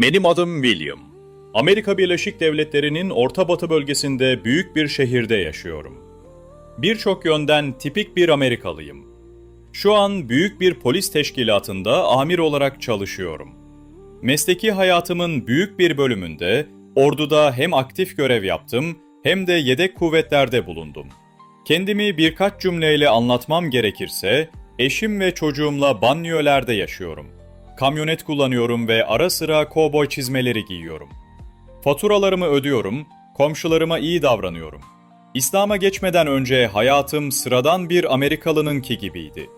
Benim adım William. Amerika Birleşik Devletleri'nin Orta Batı bölgesinde büyük bir şehirde yaşıyorum. Birçok yönden tipik bir Amerikalıyım. Şu an büyük bir polis teşkilatında amir olarak çalışıyorum. Mesleki hayatımın büyük bir bölümünde orduda hem aktif görev yaptım hem de yedek kuvvetlerde bulundum. Kendimi birkaç cümleyle anlatmam gerekirse, eşim ve çocuğumla banliyölerde yaşıyorum. Kamyonet kullanıyorum ve ara sıra kovboy çizmeleri giyiyorum. Faturalarımı ödüyorum, komşularıma iyi davranıyorum. İslam'a geçmeden önce hayatım sıradan bir Amerikalınınki gibiydi.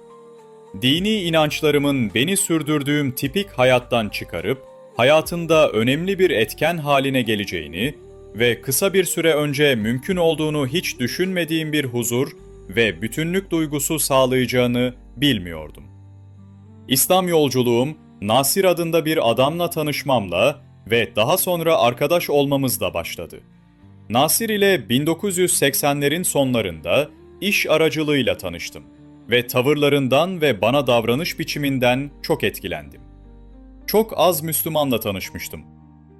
Dini inançlarımın beni sürdürdüğüm tipik hayattan çıkarıp, hayatında önemli bir etken haline geleceğini ve kısa bir süre önce mümkün olduğunu hiç düşünmediğim bir huzur ve bütünlük duygusu sağlayacağını bilmiyordum. İslam yolculuğum, Nasir adında bir adamla tanışmamla ve daha sonra arkadaş olmamızla başladı. Nasir ile 1980'lerin sonlarında iş aracılığıyla tanıştım ve tavırlarından ve bana davranış biçiminden çok etkilendim. Çok az Müslümanla tanışmıştım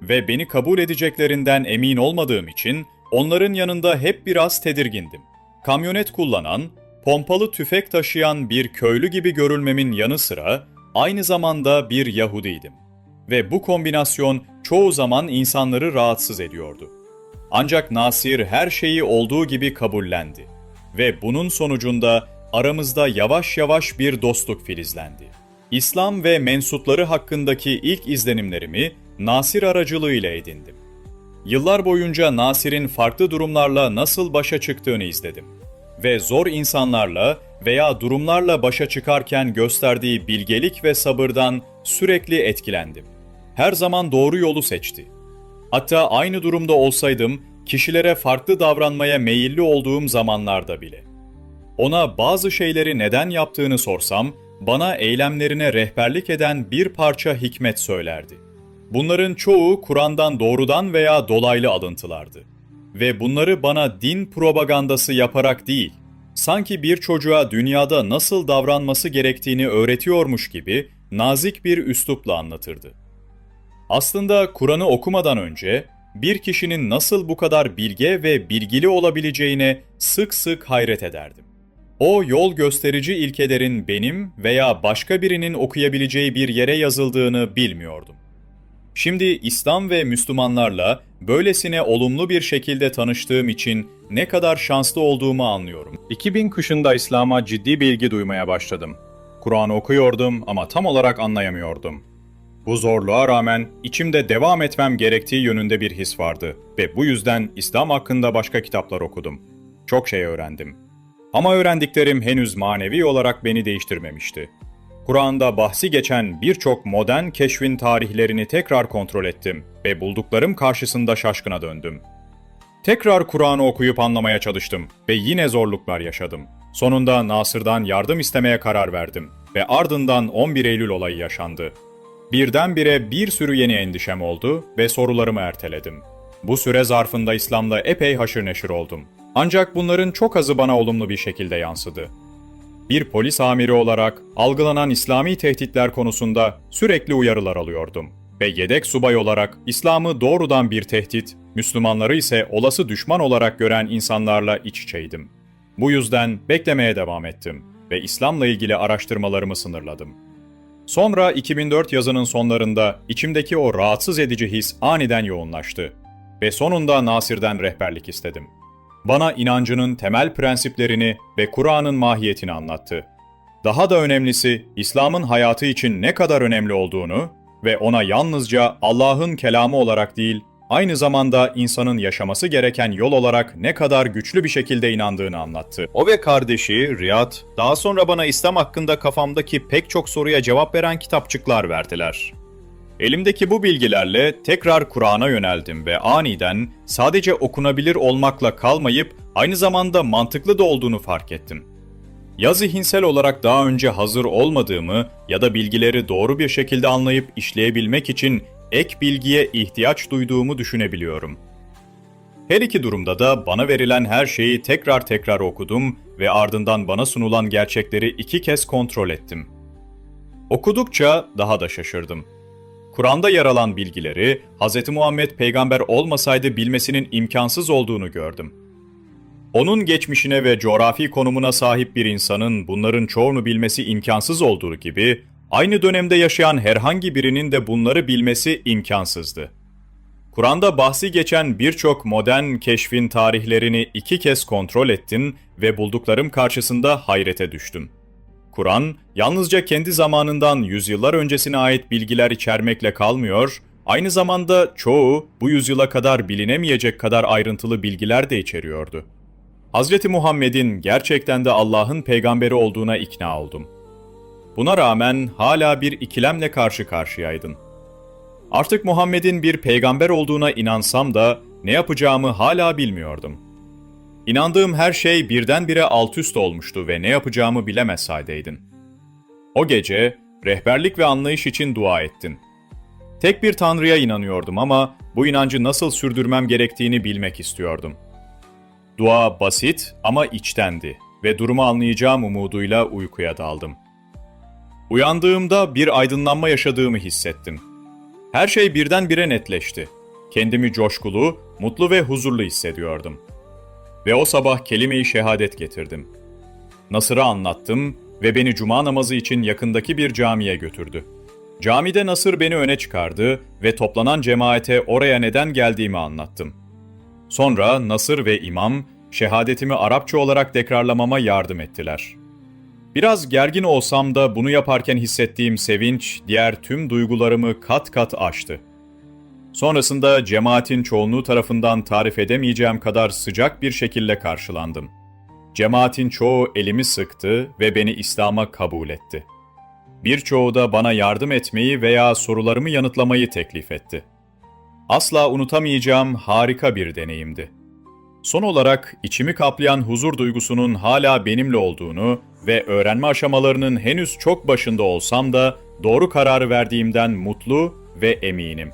ve beni kabul edeceklerinden emin olmadığım için onların yanında hep biraz tedirgindim. Kamyonet kullanan, pompalı tüfek taşıyan bir köylü gibi görülmemin yanı sıra aynı zamanda bir Yahudiydim. Ve bu kombinasyon çoğu zaman insanları rahatsız ediyordu. Ancak Nasir her şeyi olduğu gibi kabullendi ve bunun sonucunda aramızda yavaş yavaş bir dostluk filizlendi. İslam ve mensupları hakkındaki ilk izlenimlerimi Nasir aracılığıyla edindim. Yıllar boyunca Nasir'in farklı durumlarla nasıl başa çıktığını izledim ve zor insanlarla veya durumlarla başa çıkarken gösterdiği bilgelik ve sabırdan sürekli etkilendim. Her zaman doğru yolu seçti. Hatta aynı durumda olsaydım kişilere farklı davranmaya meyilli olduğum zamanlarda bile. Ona bazı şeyleri neden yaptığını sorsam, bana eylemlerine rehberlik eden bir parça hikmet söylerdi. Bunların çoğu Kur'an'dan doğrudan veya dolaylı alıntılardı. Ve bunları bana din propagandası yaparak değil, sanki bir çocuğa dünyada nasıl davranması gerektiğini öğretiyormuş gibi nazik bir üslupla anlatırdı. Aslında Kur'an'ı okumadan önce bir kişinin nasıl bu kadar bilge ve bilgili olabileceğine sık sık hayret ederdim. O yol gösterici ilkelerin benim veya başka birinin okuyabileceği bir yere yazıldığını bilmiyordum. Şimdi İslam ve Müslümanlarla böylesine olumlu bir şekilde tanıştığım için ne kadar şanslı olduğumu anlıyorum. 2000 kışında İslam'a ciddi bilgi duymaya başladım. Kur'an okuyordum ama tam olarak anlayamıyordum. Bu zorluğa rağmen içimde devam etmem gerektiği yönünde bir his vardı ve bu yüzden İslam hakkında başka kitaplar okudum. Çok şey öğrendim. Ama öğrendiklerim henüz manevi olarak beni değiştirmemişti. Kur'an'da bahsi geçen birçok modern keşfin tarihlerini tekrar kontrol ettim ve bulduklarım karşısında şaşkına döndüm. Tekrar Kur'an'ı okuyup anlamaya çalıştım ve yine zorluklar yaşadım. Sonunda Nasır'dan yardım istemeye karar verdim ve ardından 11 Eylül olayı yaşandı. Birdenbire bir sürü yeni endişem oldu ve sorularımı erteledim. Bu süre zarfında İslam'la epey haşır neşir oldum. Ancak bunların çok azı bana olumlu bir şekilde yansıdı. Bir polis amiri olarak algılanan İslami tehditler konusunda sürekli uyarılar alıyordum ve yedek subay olarak İslam'ı doğrudan bir tehdit, Müslümanları ise olası düşman olarak gören insanlarla iç içeydim. Bu yüzden beklemeye devam ettim ve İslam'la ilgili araştırmalarımı sınırladım. Sonra 2004 yazının sonlarında içimdeki o rahatsız edici his aniden yoğunlaştı ve sonunda Nasir'den rehberlik istedim. Bana inancının temel prensiplerini ve Kur'an'ın mahiyetini anlattı. Daha da önemlisi İslam'ın hayatı için ne kadar önemli olduğunu ve ona yalnızca Allah'ın kelamı olarak değil, aynı zamanda insanın yaşaması gereken yol olarak ne kadar güçlü bir şekilde inandığını anlattı. O ve kardeşi Riyad, daha sonra bana İslam hakkında kafamdaki pek çok soruya cevap veren kitapçıklar verdiler. Elimdeki bu bilgilerle tekrar Kur'an'a yöneldim ve aniden sadece okunabilir olmakla kalmayıp aynı zamanda mantıklı da olduğunu fark ettim. Ya zihinsel olarak daha önce hazır olmadığımı ya da bilgileri doğru bir şekilde anlayıp işleyebilmek için ek bilgiye ihtiyaç duyduğumu düşünebiliyorum. Her iki durumda da bana verilen her şeyi tekrar tekrar okudum ve ardından bana sunulan gerçekleri iki kez kontrol ettim. Okudukça daha da şaşırdım. Kur'an'da yer alan bilgileri Hz. Muhammed peygamber olmasaydı bilmesinin imkansız olduğunu gördüm. Onun geçmişine ve coğrafi konumuna sahip bir insanın bunların çoğunu bilmesi imkansız olduğu gibi, aynı dönemde yaşayan herhangi birinin de bunları bilmesi imkansızdı. Kur'an'da bahsi geçen birçok modern keşfin tarihlerini iki kez kontrol ettim ve bulduklarım karşısında hayrete düştüm. Kur'an, yalnızca kendi zamanından yüzyıllar öncesine ait bilgiler içermekle kalmıyor, aynı zamanda çoğu bu yüzyıla kadar bilinemeyecek kadar ayrıntılı bilgiler de içeriyordu. Hz. Muhammed'in gerçekten de Allah'ın peygamberi olduğuna ikna oldum. Buna rağmen hala bir ikilemle karşı karşıyaydım. Artık Muhammed'in bir peygamber olduğuna inansam da ne yapacağımı hala bilmiyordum. İnandığım her şey birdenbire alt üst olmuştu ve ne yapacağımı bilemez haldeydim. O gece rehberlik ve anlayış için dua ettim. Tek bir tanrıya inanıyordum ama bu inancı nasıl sürdürmem gerektiğini bilmek istiyordum. Dua basit ama içtendi ve durumu anlayacağım umuduyla uykuya daldım. Uyandığımda bir aydınlanma yaşadığımı hissettim. Her şey birdenbire netleşti. Kendimi coşkulu, mutlu ve huzurlu hissediyordum. Ve o sabah kelime-i şehadet getirdim. Nasır'a anlattım ve beni cuma namazı için yakındaki bir camiye götürdü. Camide Nasır beni öne çıkardı ve toplanan cemaate oraya neden geldiğimi anlattım. Sonra Nasır ve imam şehadetimi Arapça olarak tekrarlamama yardım ettiler. Biraz gergin olsam da bunu yaparken hissettiğim sevinç diğer tüm duygularımı kat kat aştı. Sonrasında cemaatin çoğunluğu tarafından tarif edemeyeceğim kadar sıcak bir şekilde karşılandım. Cemaatin çoğu elimi sıktı ve beni İslam'a kabul etti. Birçoğu da bana yardım etmeyi veya sorularımı yanıtlamayı teklif etti. Asla unutamayacağım harika bir deneyimdi. Son olarak içimi kaplayan huzur duygusunun hala benimle olduğunu ve öğrenme aşamalarının henüz çok başında olsam da doğru kararı verdiğimden mutlu ve eminim.